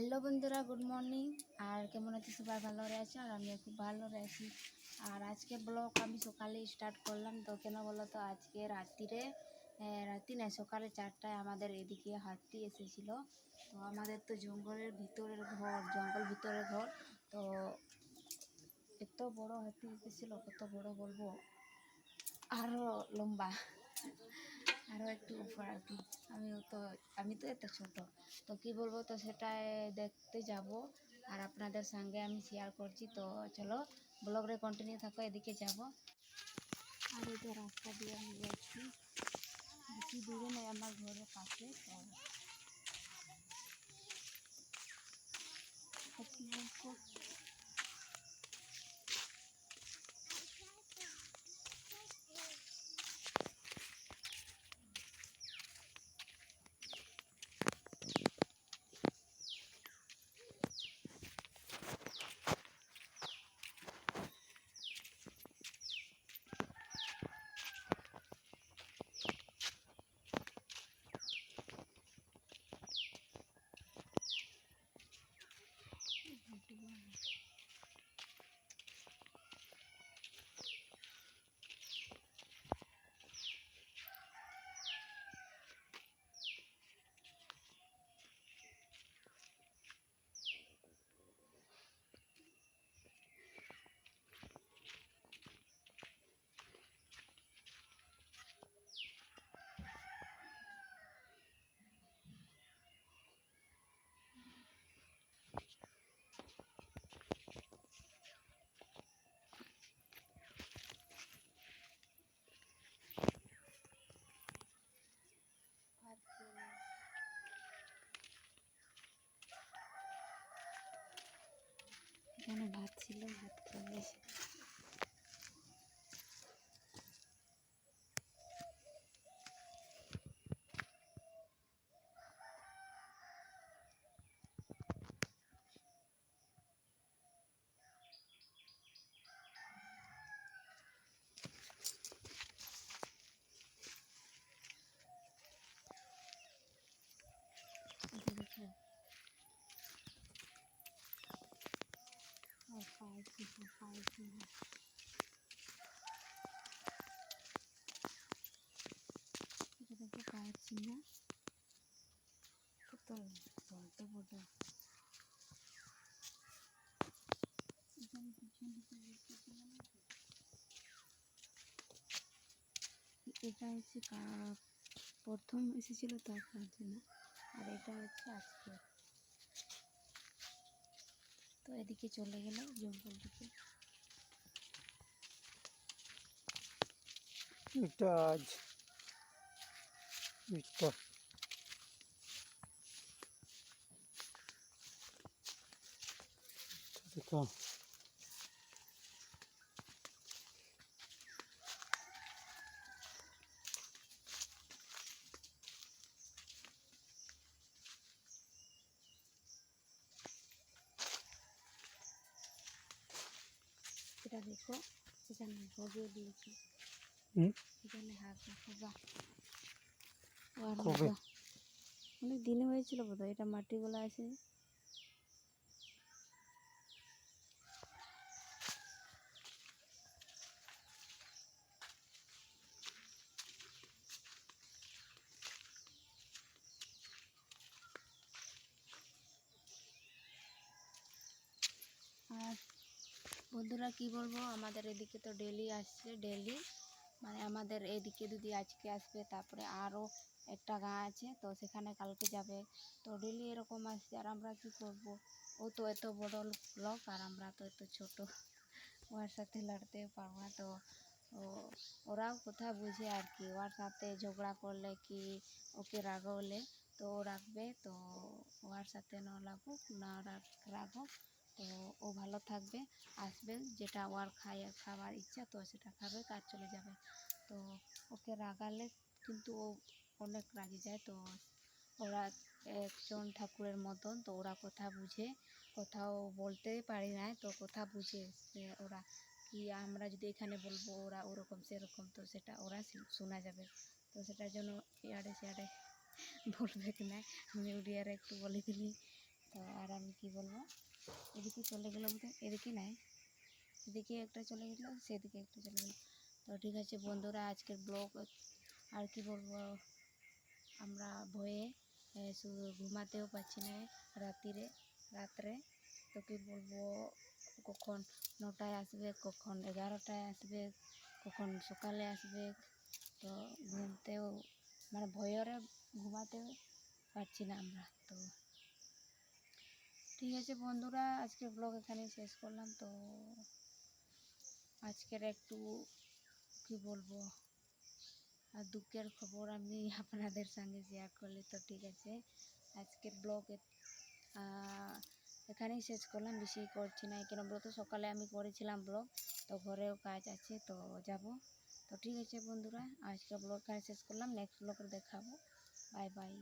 Hello বন্ধুরা, good morning. আর কেমন আছে? সবাই ভালো রয়েছে আর আমিও খুব ভালো রয়েছি আর আজকে ব্লগ আমি সকালে স্টার্ট করলাম। তো কেন বলো তো, আজকে রাত্রিরে রাত্রি নয় সকালে চারটায় আমাদের এদিকে হাতি এসেছিল। তো আমাদের তো জঙ্গলের ভিতরের ঘর, জঙ্গল ভিতরের ঘর। তো এত বড় হাতি এসেছিল, কত বড় বলব? আরও লম্বা। আরও একটু উপর আর কি। আমিও তো, আমি তো এত ছোট। তো কি বলব, তো সেটাই দেখতে যাব। আর আপনাদের সঙ্গে আমি শেয়ার করছি। তো চলো ব্লগরে কন্টিনিউ থাকো, এদিকে যাব। আর এই যে রাস্তা দিয়ে আমি যাচ্ছি। বেশি দূরে নেই আমার ঘরের পাশে, তো 还不如那些 দেখো পাইছি না কত বড় বড় এখানে পিছন দিকে দেখতেছি না এটা হচ্ছে প্রথম এসেছিল তার না আর এটা হচ্ছে আজকে তো এদিকে চলে গেলাম জঙ্গল দিকে। এটা আজ দেখো। এটা দেখো সেখানে হবে দিয়েছি। সেখানে হাত আর কবে? অনেক দিনে হয়েছিল বোধ এটা মাটিগুলো আছে আর বন্ধুরা কি বলব? আমাদের এদিকে তো ডেলি আসছে ডেলি মানে আমাদের এদিকে যদি আজকে আসবে, তারপরে আরও একটা গাঁ আছে, তো সেখানে কালকে যাবে। তো ডেলি এরকম আসছে, আর আমরা কি করব? ও তো এত বড় লোক, আর আমরা তো এত ছোট। ওর সাথে লড়তে পারব না, তো ও, ওরাও কথা বুঝে আর কি। ওর সাথে ঝগড়া করলে কি ওকে রাগলে, তো ও রাখবে তো ওর সাথে না লাগুক, না রাগ- রাগুক। তো ও ভালো থাকবে, আসবে, যেটা ওর খায়, খাবার ইচ্ছা, তো সেটা খাবে, কাজ চলে যাবে। তো ওকে রাগালে কিন্তু ও অনেক রাগে যায়, তো ওরা একজন ঠাকুরের মতন, তো ওরা কথা বুঝে, কোথাও বলতে পারি না তো কথা বুঝে ওরা কি আমরা যদি এখানে বলব, ওরা ওরকম, সেরকম, তো সেটা ওরা শোনা যাবে। তো সেটার জন্য ইয়ারে সিয়াড়ে বলবে কি না, আমি উড়িয়ারে একটু বলে দিলি। তো আর আমি কি বলব? এদিকে চলে গেলো এদিকে নাই। এদিকে একটা চলে গেলো, সেদিকে একটা চলে গেলো। তো ঠিক আছে বন্ধুরা, আজকের ব্লগ আর কি বলব? আমরা ভয়ে ঘুমাতেও পারছি না রাত্রিরে, রাত্রে। তো কি বলব, কখন নটায় আসবে, কখন এগারোটায় আসবে, কখন সকালে আসবে, তো ঘুমতেও মানে ভয়রে ঘুমাতেও পারছি না আমরা। তো ঠিক আছে বন্ধুরা, আজকের ব্লগ এখানে শেষ করলাম। তো আজকের একটু কি বলব, আর দুঃখের খবর আমি আপনাদের সঙ্গে শেয়ার করলি তো ঠিক আছে। আজকের ব্লগ এখানেই শেষ করলাম, বেশি করছি না। কেন বলতো সকালে আমি করেছিলাম ব্লগ তো ঘরেও কাজ আছে, তো যাব। তো ঠিক আছে বন্ধুরা, আজকের ব্লগ এখানে শেষ করলাম। নেক্সট ব্লগে দেখাবো। Bye by